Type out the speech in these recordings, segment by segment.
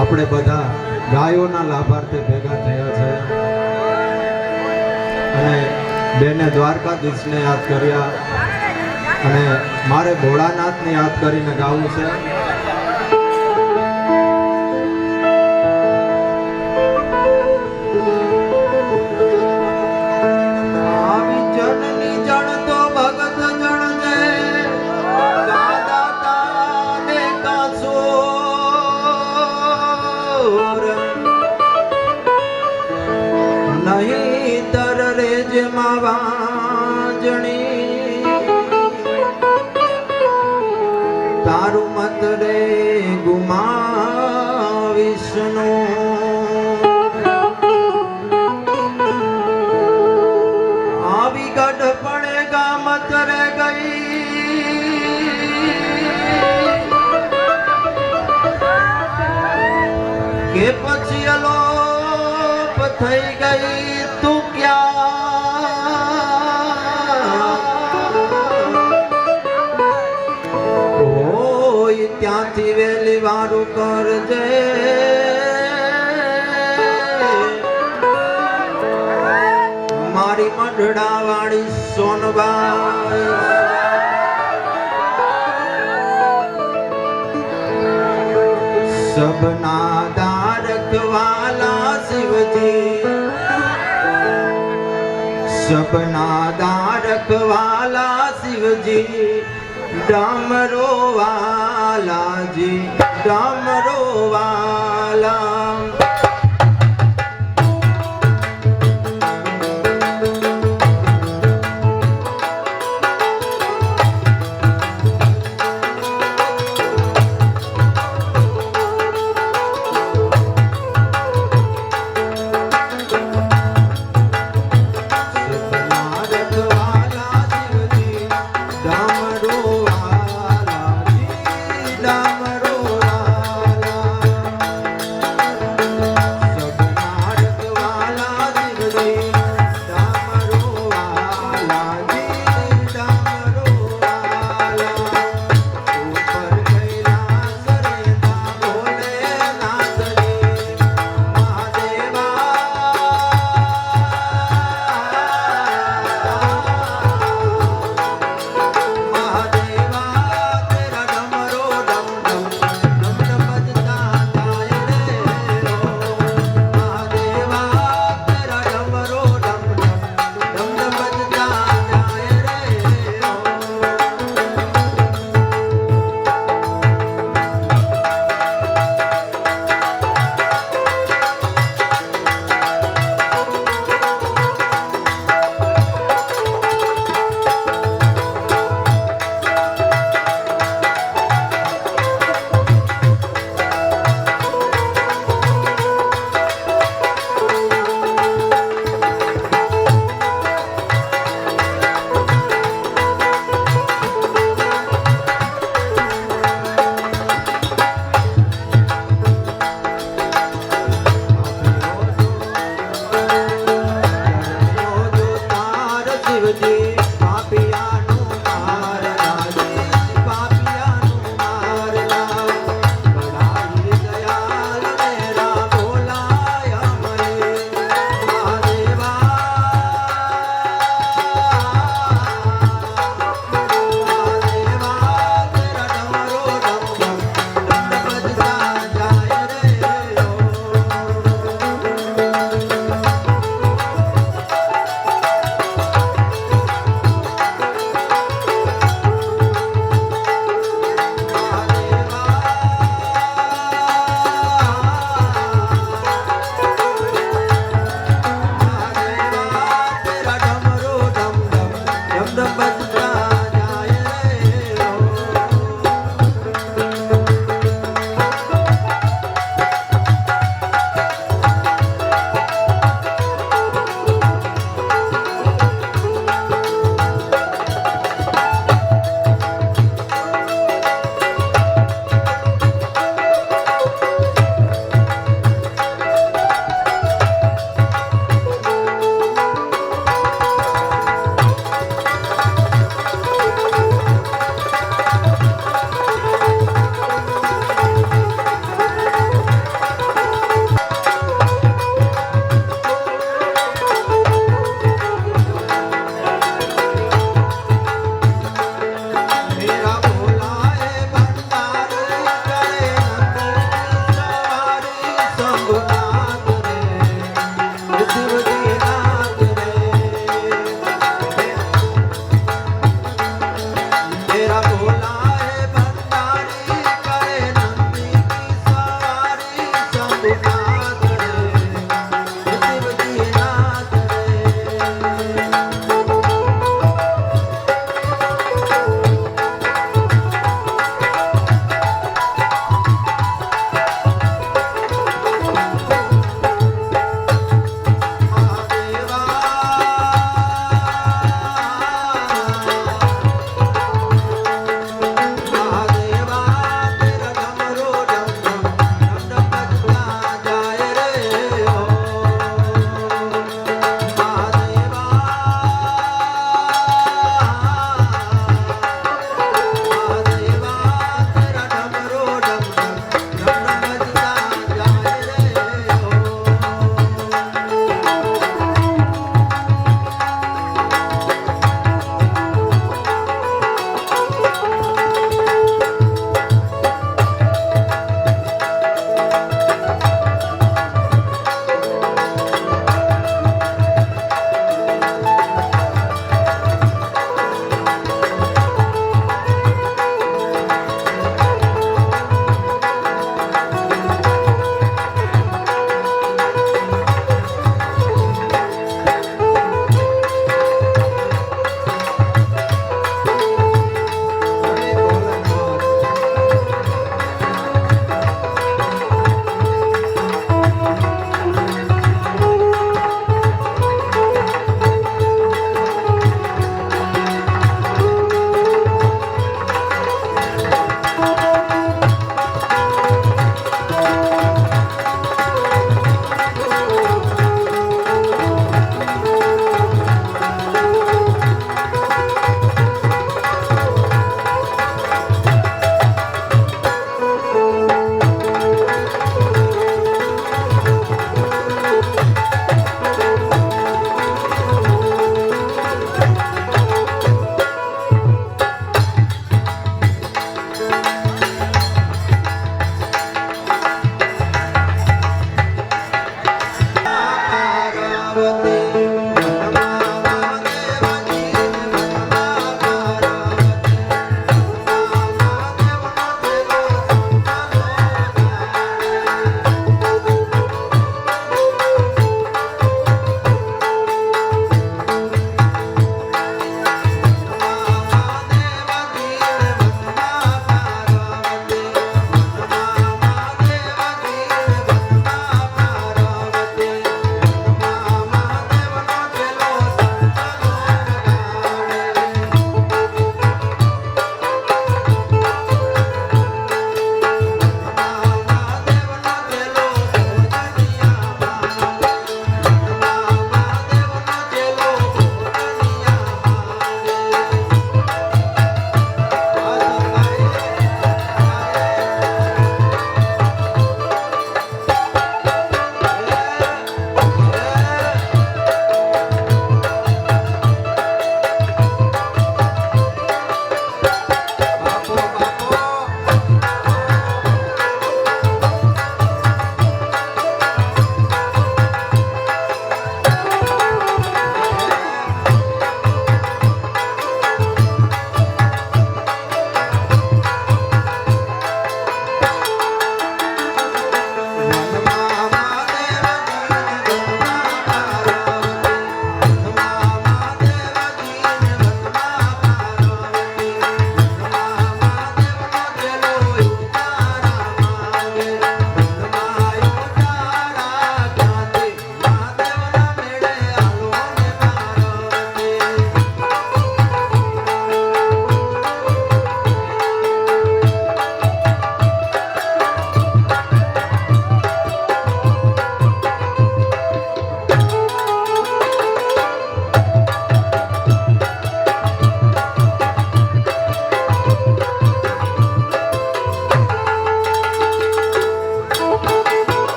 આપણે બધા ગાયોના લાભાર્થે ભેગા થયા છે. અને બેને દ્વારકાધીશને યાદ કર્યા. અને મારે ભોળાનાથને યાદ કરીને ગાવું છે. કે પછી અલોપ થઈ ગઈ તું ક્યાં? ત્યાંથી વેલી વારું કરજે. મારી મઢડા વાળી સોનબાઈ. સબના વાલા શિવજી. સબના દારક વાલા શિવજી. ડામરો વાલાજી ડામરો વાલા.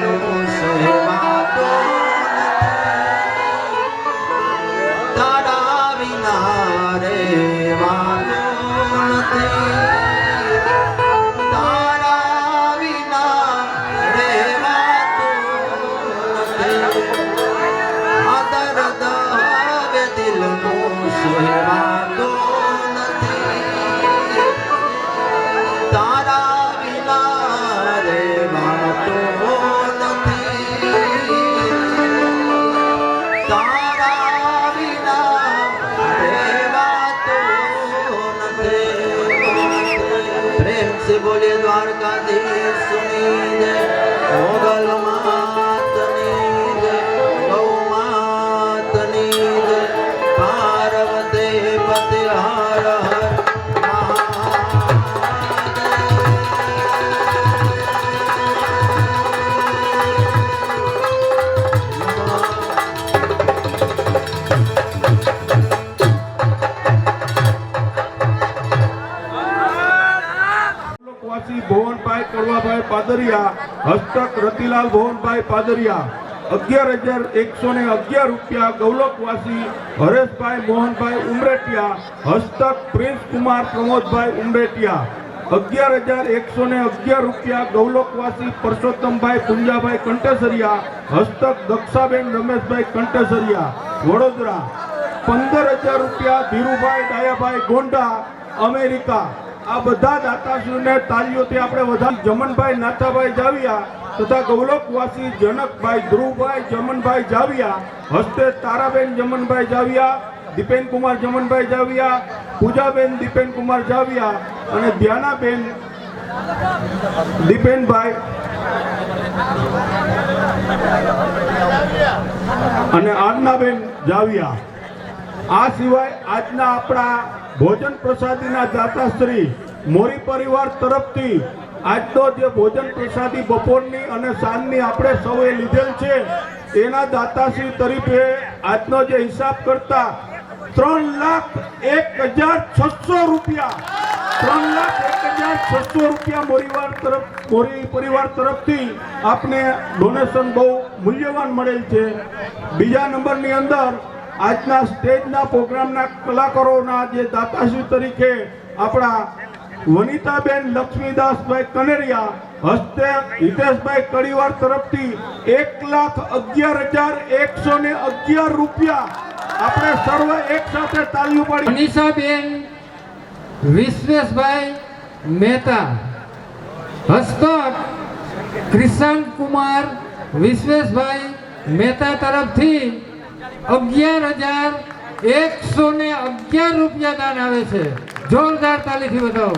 Thank you. Să vole doar ca de sumine કડવાભાઈ Padariya, હસ્તક રતિલાલ ભવનભાઈ પાદરિયા, અગિયાર હજાર એકસો ને અગિયાર રૂપિયા ગૌલકવાસી હરેશભાઈ મોહનભાઈ ઉમરેટિયા, હસ્તક પ્રિન્સ કુમાર પ્રમોદભાઈ ઉમરેટિયા, અગિયાર હજાર એકસો ને અગિયાર રૂપિયા ગૌલકવાસી પરસોત્તમભાઈ પુંજાભાઈ કંટેસરિયા, હસ્તક દક્ષાબેન રમેશભાઈ કંટેસરિયા, વડોદરા, પંદર હજાર રૂપિયા ધીરુભાઈ ડાયાભાઈ ગોંડા, અમેરિકા આ બધા દાતાશ્રીઓને તાલીઓથી આપણે વધારે જમનભાઈ, નાથાભાઈ જાવિયા તથા ગૌરવવાસી જનકભાઈ, ધ્રુવભાઈ જમનભાઈ જાવિયા, હસ્તે તારાબેન જમનભાઈ જાવિયા, દીપેનકુમાર જમનભાઈ જાવિયા, પૂજાબેન દીપેનકુમાર જાવિયા અને ધ્યાનાબેન દીપેનભાઈ અને આજનાબેન જાવિયા. આ સિવાય આજના આપણા ભોજન પ્રસાદીના દાતાશ્રી મોરી પરિવાર તરફથી આજનો જે ભોજન પ્રસાદી બપોરની અને સાંજની આપણે સૌએ લીધેલ છે, એના દાતાશ્રી તરીકે આજનો જે હિસાબ કરતા ત્રણ લાખ એક હજાર છસો રૂપિયા, ત્રણ લાખ એક હજાર છસો રૂપિયા મોરીવાર તરફ, મોરી પરિવાર તરફથી આપને ડોનેશન બહુ મૂલ્યવાન મળેલ છે. બીજા નંબરની અંદર આજના સ્ટેજના પ્રોગ્રામના કલાકારોના જે દાતાશ્રી તરીકે આપણા વનિતાબેન લક્ષ્મીદાસભાઈ કનેરિયા, હસ્તે હિતેશભાઈ કડીવાર તરફથી એક લાખ અગિયાર હજાર એકસો ને અગિયાર રૂપિયા આપણે સર્વ એક સાથે તાલીઓ પાડી. મનીષાબેન વિશ્વેશભાઈ મહેતા, હસ્તક, ક્રિશાંત કુમાર, વિશ્વેશભાઈ મહેતા તરફથી અગિયાર હજાર એકસો ને અગિયાર રૂપિયા દાન આવે છે. જોરદાર તાલીથી બતાવો